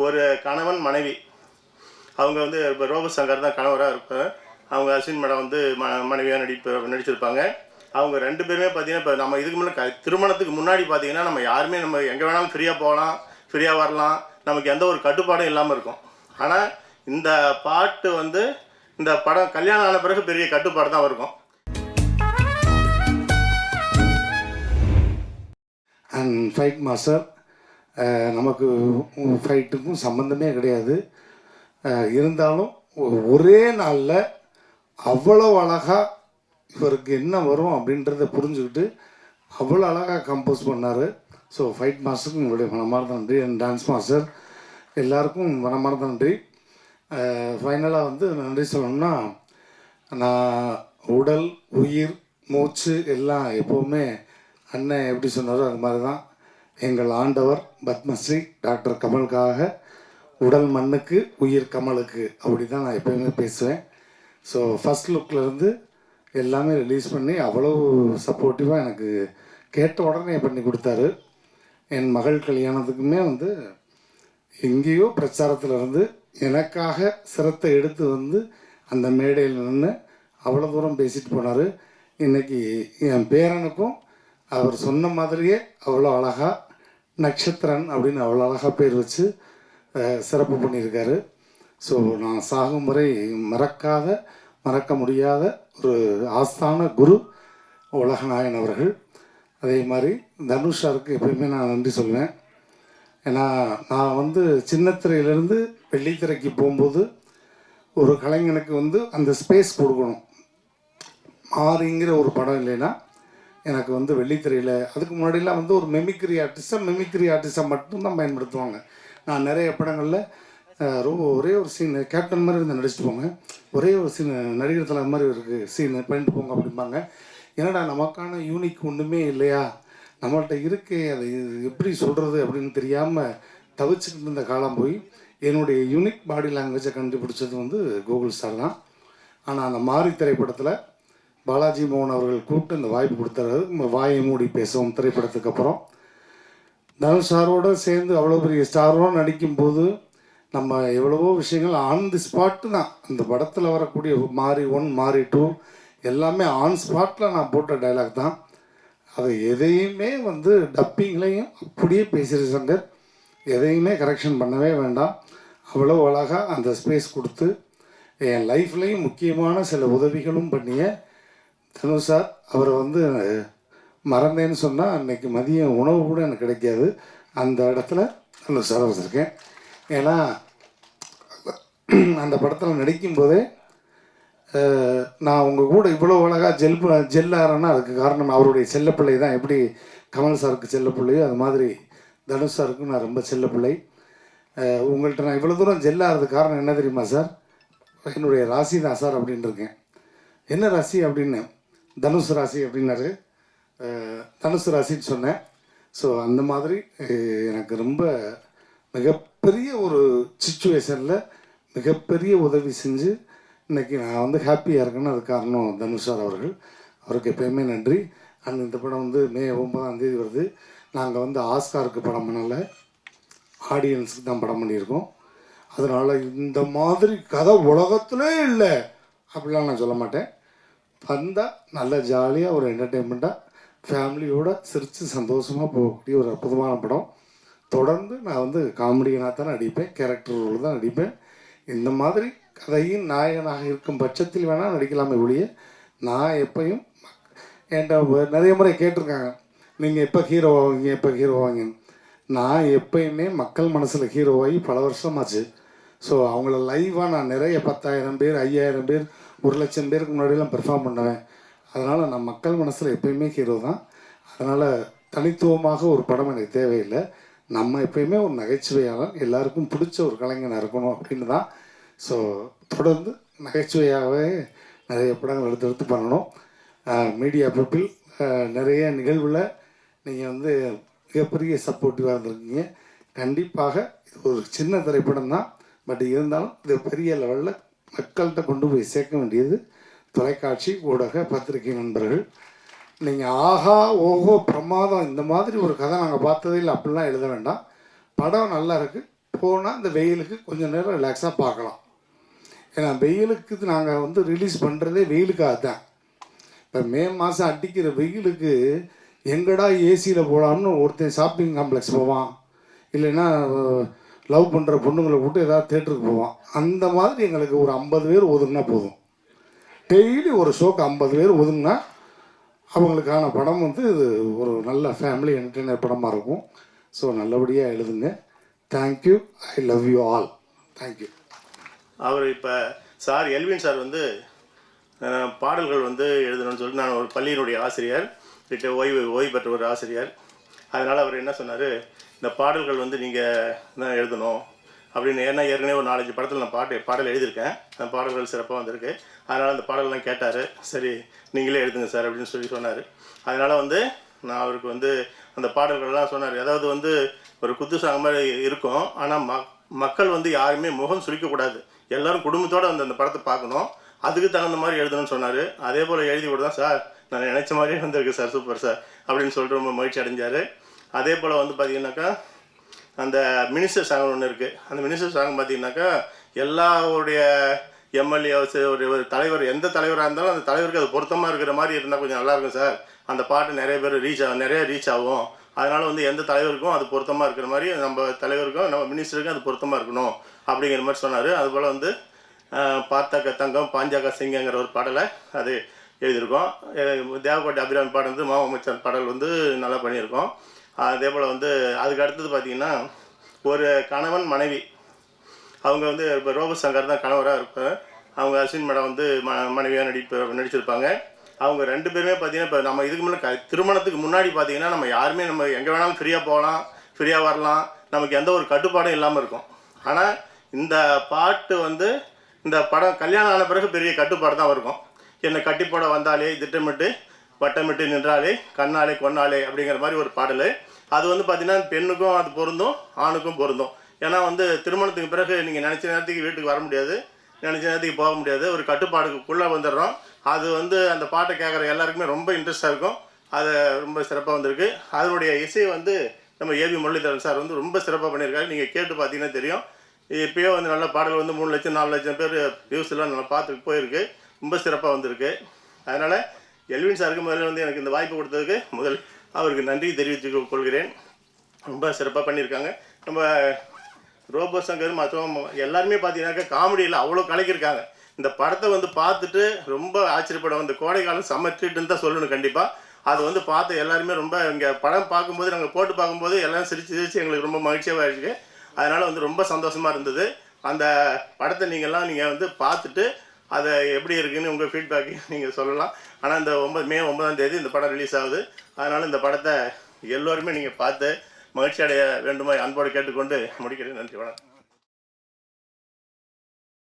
ஒரு கணவன் மனைவி. அவங்க வந்து இப்போ ரோப சங்கர் தான் கணவராக இருப்பாங்க அவங்க அஸ்வின் மேடம் வந்து ம மனைவியாக நடிப்பு நடிச்சிருப்பாங்க. அவங்க ரெண்டு பேருமே பார்த்தீங்கன்னா இப்போ நம்ம இதுக்கு முன்னாடி க- திருமணத்துக்கு முன்னாடி பார்த்தீங்கன்னா நம்ம யாருமே நம்ம எங்கே வேணாலும் ஃப்ரீயாக போகலாம் ஃப்ரீயாக வரலாம். நமக்கு எந்த ஒரு கட்டுப்பாடும் இல்லாமல் இருக்கும். ஆனால் இந்த பாட்டு வந்து இந்த படம் கல்யாணம் ஆன பிறகு பெரிய கட்டுப்பாடு தான் இருக்கும். அண்ட் ஃபைட் மாஸ்டர் நமக்கு ஃபைட்டுக்கும் சம்மந்தமே கிடையாது. இருந்தாலும் ஒரே நாளில் அவ்வளோ அழகாக இவருக்கு என்ன வரும் அப்படின்றத புரிஞ்சுக்கிட்டு அவ்வளோ அழகாக கம்போஸ் பண்ணார். ஸோ ஃபைட் மாஸ்டருக்கு உங்களுடைய மனமார்ந்த நன்றி அண்ட் டான்ஸ் மாஸ்டர் எல்லாருக்கும் மனமார்ந்த நன்றி. ஃபைனலாக வந்து நன்றி சொல்லணும்னா நான் உடல் உயிர் மூச்சு எல்லாம் எப்போவுமே அண்ணன் எப்படி சொன்னாரோ அது மாதிரி தான் எங்கள் ஆண்டவர் பத்மஸ்ரீ டாக்டர் கமலுக்காக உடல் மண்ணுக்கு உயிர் கமலுக்கு அப்படி தான் நான் எப்போயுமே பேசுவேன். ஸோ ஃபஸ்ட் லுக்லேருந்து எல்லாமே ரிலீஸ் பண்ணி அவ்வளோ சப்போர்ட்டிவாக எனக்கு கேட்ட உடனே பண்ணி கொடுத்தாரு. என் மகள் கல்யாணத்துக்குமே வந்து எங்கேயோ பிரச்சாரத்தில் இருந்து எனக்காக சிரத்தை எடுத்து வந்து அந்த மேடையில் நின்று அவ்வளோ தூரம் பேசிட்டு போனார். இன்றைக்கி என் பேரனுக்கும் அவர் சொன்ன மாதிரியே அவ்வளோ அழகாக நட்சத்திரன் அப்படின்னு அவ்வளோ அழகாக பேர் வச்சு சிறப்பு பண்ணியிருக்காரு. ஸோ நான் சாகும் முறை மறக்காத மறக்க முடியாத ஒரு ஆஸ்தான குரு உலகநாயன் அவர்கள். அதே மாதிரி தனுஷாருக்கு எப்பயுமே நான் நன்றி சொல்லுவேன். ஏன்னா நான் வந்து சின்னத்திரையிலேருந்து வெள்ளித்திரைக்கு போகும்போது ஒரு கலைஞனுக்கு வந்து அந்த ஸ்பேஸ் கொடுக்கணும். மாறிங்கிற ஒரு படம் இல்லைன்னா எனக்கு வந்து வெள்ளித்திரையில் அதுக்கு முன்னாடிலாம் வந்து ஒரு மெமிக்ரி ஆர்டிஸ்டாக மெமிக்ரி ஆர்டிஸ்டாக மட்டும்தான் பயன்படுத்துவாங்க. நான் நிறைய படங்களில் ரொம்ப ஒரே ஒரு சீன் கேப்டன் மாதிரி இருந்து நடிச்சுட்டு போங்க. ஒரே ஒரு சீன் நடிகர் தலை மாதிரி இருக்குது சீன் பண்ணிட்டு போங்க அப்படிம்பாங்க. என்னடா நமக்கான யூனிக் ஒன்றுமே இல்லையா? நம்மள்கிட்ட இருக்கே அதை எப்படி சொல்கிறது அப்படின்னு தெரியாமல் தவிச்சுக்கிட்டு இருந்த காலம் போய் என்னுடைய யூனிக் பாடி லாங்குவேஜை கண்டுபிடிச்சது வந்து கூகுள் ஸ்டார் தான். ஆனால் அந்த மாரி திரைப்படத்தில் பாலாஜி மோகன் அவர்கள் கூப்பிட்டு இந்த வாய்ப்பு கொடுத்தாரு. நம்ம வாயை மூடி பேசுவோம் திரைப்படத்துக்கு அப்புறம். தனுஷ் சாரோட சேர்ந்து அவ்வளோ பெரிய ஸ்டாரோடு நடிக்கும்போது நம்ம எவ்வளவோ விஷயங்கள் ஆன் தி ஸ்பாட்டு தான் அந்த படத்தில் வரக்கூடிய மாறி ஒன் மாறி டூ எல்லாமே ஆன் ஸ்பாட்டில் நான் போட்ட டைலாக் தான். அதை எதையுமே வந்து டப்பிங்லையும் அப்படியே பேசுகிற சங்கர். எதையுமே கரெக்ஷன் பண்ணவே வேண்டாம். அவ்வளோ அழகாக அந்த ஸ்பேஸ் கொடுத்து என் லைஃப்லேயும் முக்கியமான சில உதவிகளும் பண்ணிய தனுஷ் சார் அவரை வந்து மறந்தேன்னு சொன்னால் அன்றைக்கி மதியம் உணவு கூட எனக்கு கிடைக்காது. அந்த இடத்துல தனுஷ் சார் வச்சுருக்கேன் ஏன்னா அந்த படத்தில் நடிக்கும்போதே நான் உங்கள் கூட இவ்வளோ அழகாக ஜெல் ஜெல்லாரன்னா அதுக்கு காரணம் அவருடைய செல்லப்பிள்ளை தான். எப்படி கமல் சாருக்கு செல்லப்பிள்ளையோ அது மாதிரி தனுஷ் சாருக்கும் நான் ரொம்ப செல்லப்பிள்ளை. உங்கள்கிட்ட நான் இவ்வளோ தூரம் ஜெல்லாகிறதுக்கு காரணம் என்ன தெரியுமா சார்? என்னுடைய ராசி தான் சார் அப்படின்ட்டுருக்கேன் இருக்கேன். என்ன ராசி அப்படின்னு? தனுசு ராசி அப்படின்னாரு. தனுசு ராசின்னு சொன்னேன். ஸோ அந்த மாதிரி எனக்கு ரொம்ப மிகப்பெரிய ஒரு சுச்சுவேஷனில் மிகப்பெரிய உதவி செஞ்சு இன்னைக்கு நான் வந்து ஹாப்பியாக இருக்கேன்னு அது காரணம் தனுஷ் சார் அவர்கள். அவருக்கு எப்பயுமே நன்றி. அண்ட் இந்த படம் வந்து மே ஒன்பதாம் தேதி வருது. நாங்கள் வந்து ஆஸ்காருக்கு படம் பண்ணலை. ஆடியன்ஸுக்கு தான் படம் பண்ணியிருக்கோம். அதனால் இந்த மாதிரி கதை உலகத்திலே இல்லை. அப்படிலாம் நான் சொல்ல மாட்டேன். வந்தால் நல்ல ஜாலியாக ஒரு என்டர்டெயின்மெண்ட்டாக ஃபேமிலியோடு சிரித்து சந்தோஷமாக போகக்கூடிய ஒரு அற்புதமான படம். தொடர்ந்து நான் வந்து காமெடியனாக தான் நடிப்பேன் கேரக்டர் ரோல் தான் நடிப்பேன். இந்த மாதிரி கதையின் நாயகனாக இருக்கும் பட்சத்தில் வேணால் நடிக்கலாமே ஒழிய நான் எப்பையும் என்கிட்ட நிறைய முறை கேட்டிருக்காங்க நீங்கள் எப்போ ஹீரோ ஆவீங்க எப்போ ஹீரோ ஆவீங்கன்னு? நான் எப்பயுமே மக்கள் மனசில் ஹீரோவாகி பல வருஷமாச்சு. ஸோ அவங்கள லைவாக நான் நிறைய பத்தாயிரம் பேர் ஐயாயிரம் பேர் ஒரு லட்சம் பேருக்கு முன்னாடியெல்லாம் பெர்ஃபார்ம் பண்ணுவேன். அதனால் நான் மக்கள் மனசில் எப்பயுமே ஹீரோ தான். அதனால் தனித்துவமாக ஒரு படம் எனக்கு தேவையில்லை. நம்ம எப்பயுமே ஒரு நகைச்சுவையாளர் எல்லாருக்கும் பிடிச்ச ஒரு கலைஞனாக இருக்கணும் அப்படின்னு தான். ஸோ தொடர்ந்து நகைச்சுவையாகவே நிறைய படங்கள் எடுத்து எடுத்து பண்ணணும். மீடியா பீப்பிள் நிறைய நிகழ்வில் நீங்கள் வந்து மிகப்பெரிய சப்போர்ட்டிவாக இருந்திருக்கீங்க. கண்டிப்பாக இது ஒரு சின்ன திரைப்படம் தான். பட் இருந்தாலும் இது பெரிய லெவலில் மக்கள்கிட்ட கொண்டு போய் சேர்க்க வேண்டியது தொலைக்காட்சி ஊடக பத்திரிகை நண்பர்கள். நீங்கள் ஆஹா ஓஹோ பிரமாதம் இந்த மாதிரி ஒரு கதை நாங்கள் பார்த்ததே இல்லை அப்படிலாம் எழுத வேண்டாம். படம் நல்லா இருக்குது போனால் இந்த வெயிலுக்கு கொஞ்சம் நேரம் ரிலாக்ஸாக பார்க்கலாம். ஏன்னா வெயிலுக்கு நாங்கள் வந்து ரிலீஸ் பண்ணுறதே வெயிலுக்காக தான் இப்போ மே மாதம் அடிக்கிற வெயிலுக்கு எங்கடா ஏசியில் போகலாம்னு ஒருத்தன் ஷாப்பிங் காம்ப்ளெக்ஸ் போவான். இல்லைன்னா லவ் பண்ணுற பொண்ணுங்களை கூட்டு ஏதாவது தேட்டருக்கு போவான். அந்த மாதிரி எங்களுக்கு ஒரு ஐம்பது பேர் ஒதுங்கினா போதும். டெய்லி ஒரு ஷோக்கு ஐம்பது பேர் ஒதுங்கினா அவங்களுக்கான படம் வந்து இது ஒரு நல்ல ஃபேமிலி என்டர்டெய்னர் படமாக இருக்கும். ஸோ நல்லபடியாக எழுதுங்க. Thank you I love you all thank you அவர் இப்போ சார் எல்வின் சார் வந்து பாடல்கள் வந்து எழுதணும்னு சொல்லிட்டு நான் ஒரு பள்ளியினுடைய ஆசிரியர் கிட்ட ஓய்வு ஓய்வு பெற்ற ஒரு ஆசிரியர். அதனால் அவர் என்ன சொன்னார் இந்த பாடல்கள் வந்து நீங்கள் தான் எழுதணும் அப்படின்னு. ஏன்னா ஏற்கனவே ஒரு நாலஞ்சு படத்தில் நான் பாட்டு பாடல் எழுதியிருக்கேன். அந்த பாடல்கள் சிறப்பாக வந்திருக்கு. அதனால் அந்த பாடல்லாம் கேட்டார். சரி நீங்களே எழுதுங்க சார் அப்படின்னு சொல்லி சொன்னார். அதனால் வந்து நான் அவருக்கு வந்து அந்த பாடல்கள்லாம் சொன்னார். அதாவது வந்து ஒரு குத்து சாங் மாதிரி இருக்கும். ஆனால் ம மக்கள் வந்து யாருமே முகம் சுழிக்கக்கூடாது எல்லோரும் குடும்பத்தோடு வந்து அந்த படத்தை பார்க்கணும். அதுக்கு தகுந்த மாதிரி எழுதணும்னு சொன்னார். அதே போல் எழுதி விடுதான் சார் நான் நினச்ச மாதிரியே வந்திருக்கு சார் சூப்பர் சார் அப்படின்னு சொல்லிட்டு ரொம்ப மகிழ்ச்சி அடைஞ்சார். அதே போல் வந்து பார்த்தீங்கன்னாக்கா அந்த மினிஸ்டர் சாங் ஒன்று இருக்குது அந்த மினிஸ்டர் சாங் பார்த்தீங்கன்னாக்கா எல்லாருடைய எம்எல்ஏ ஒரு ஒரு தலைவர் எந்த தலைவராக இருந்தாலும் அந்த தலைவருக்கு அது பொருத்தமாக இருக்கிற மாதிரி இருந்தால் கொஞ்சம் நல்லாயிருக்கும் சார். அந்த பாட்டு நிறைய பேர் ரீச் ஆகும் நிறைய ரீச் ஆகும். அதனால் வந்து எந்த தலைவருக்கும் அது பொருத்தமாக இருக்கிற மாதிரி நம்ம தலைவருக்கும் நம்ம மினிஸ்டருக்கும் அது பொருத்தமாக இருக்கணும் அப்படிங்கிற மாதிரி சொன்னார். அதுபோல் வந்து ஆஹ், பார்த்தாக்க தங்கம் பாஞ்சாக்க சிங்கங்கிற ஒரு பாடலை அது எழுதியிருக்கோம். அஹ் தேவக்கோட்டை அபிராமி பாடல் வந்து மாமா பாடல் வந்து நல்லா பண்ணியிருக்கோம். அதே போல் வந்து அதுக்கு அடுத்தது பார்த்திங்கன்னா ஒரு கணவன் மனைவி. அவங்க வந்து இப்போ ரோபர் சங்கர் தான் கணவராக இருப்பார். அவங்க அஸ்வின் மேடம் வந்து ம மனைவியாக நடிப்ப நடிச்சிருப்பாங்க. அவங்க ரெண்டு பேருமே பார்த்தீங்கன்னா இப்போ நம்ம இதுக்கு முன்னாடி க- திருமணத்துக்கு முன்னாடி பார்த்தீங்கன்னா நம்ம யாருமே நம்ம எங்கே வேணாலும் ஃப்ரீயாக போகலாம் ஃப்ரீயாக வரலாம். நமக்கு எந்த ஒரு கட்டுப்பாடும் இல்லாமல் இருக்கும். ஆனால் இந்த பாட்டு வந்து இந்த படம் கல்யாணம் ஆன பிறகு பெரிய கட்டுப்பாடு தான் இருக்கும் என்னை கட்டிப்போட வந்தாலே திட்டமிட்டு வட்டமிட்டு நின்றாலே கண்ணாலே கொன்னாலே அப்படிங்கிற மாதிரி ஒரு பாடல். அது வந்து பார்த்தீங்கன்னா பெண்ணுக்கும் அது பொருந்தும் ஆணுக்கும் பொருந்தும். ஏன்னா வந்து திருமணத்துக்கு பிறகு நீங்கள் நினச்ச நேரத்துக்கு வீட்டுக்கு வர முடியாது நினச்ச நேரத்துக்கு போக முடியாது ஒரு கட்டுப்பாடுக்குள்ளே வந்துடுறோம். அது வந்து அந்த பாட்டை கேட்குற எல்லாருக்குமே ரொம்ப இன்ட்ரெஸ்டாக இருக்கும். அது ரொம்ப சிறப்பாக வந்திருக்கு. அதனுடைய இசை வந்து நம்ம ஏபி முரளிதரன் சார் வந்து ரொம்ப சிறப்பாக பண்ணியிருக்காரு. நீங்கள் கேட்டு பார்த்தீங்கன்னா தெரியும். இப்போயோ வந்து நல்ல பாடல் வந்து மூணு லட்சம் நாலு லட்சம் பேர் வியூஸ் எல்லாம் நல்லா பார்த்துட்டு போயிருக்கு. ரொம்ப சிறப்பாக வந்திருக்கு. அதனால் எல்வின் சாருக்கு முதல்ல வந்து எனக்கு இந்த வாய்ப்பு கொடுத்ததுக்கு முதல் அவருக்கு நன்றி தெரிவித்துக் கொள்கிறேன். ரொம்ப சிறப்பாக பண்ணியிருக்காங்க நம்ம ரோபோ சங்கர் மற்றும் எல்லாருமே பார்த்தீங்கன்னாக்கா காமெடியில் அவ்வளோ கலக்கியிருக்காங்க. இந்த படத்தை வந்து பார்த்துட்டு ரொம்ப ஆச்சரியப்படும் இந்த கோடை காலம் தான் சொல்லணும் கண்டிப்பாக அது வந்து பார்த்து எல்லாருமே ரொம்ப இங்கே படம் பார்க்கும்போது நாங்கள் போட்டு பார்க்கும்போது எல்லாம் சிரித்து சிரித்து எங்களுக்கு ரொம்ப மகிழ்ச்சியாக இருக்குது அதனால் வந்து ரொம்ப சந்தோஷமாக இருந்தது. அந்த படத்தை நீங்கள்லாம் நீங்கள் வந்து பார்த்துட்டு அதை எப்படி இருக்குன்னு உங்கள் ஃபீட்பேக்கு நீங்கள் சொல்லலாம். ஆனால் இந்த ஒன்பது மே ஒன்பதாம் தேதி இந்த படம் ரிலீஸ் ஆகுது. அதனால் இந்த படத்தை எல்லோருமே நீங்கள் பார்த்து மகிழ்ச்சி அடைய வேண்டுமா அன்போடு கேட்டுக்கொண்டு முடிக்கிறேன். நன்றி வணக்கம்.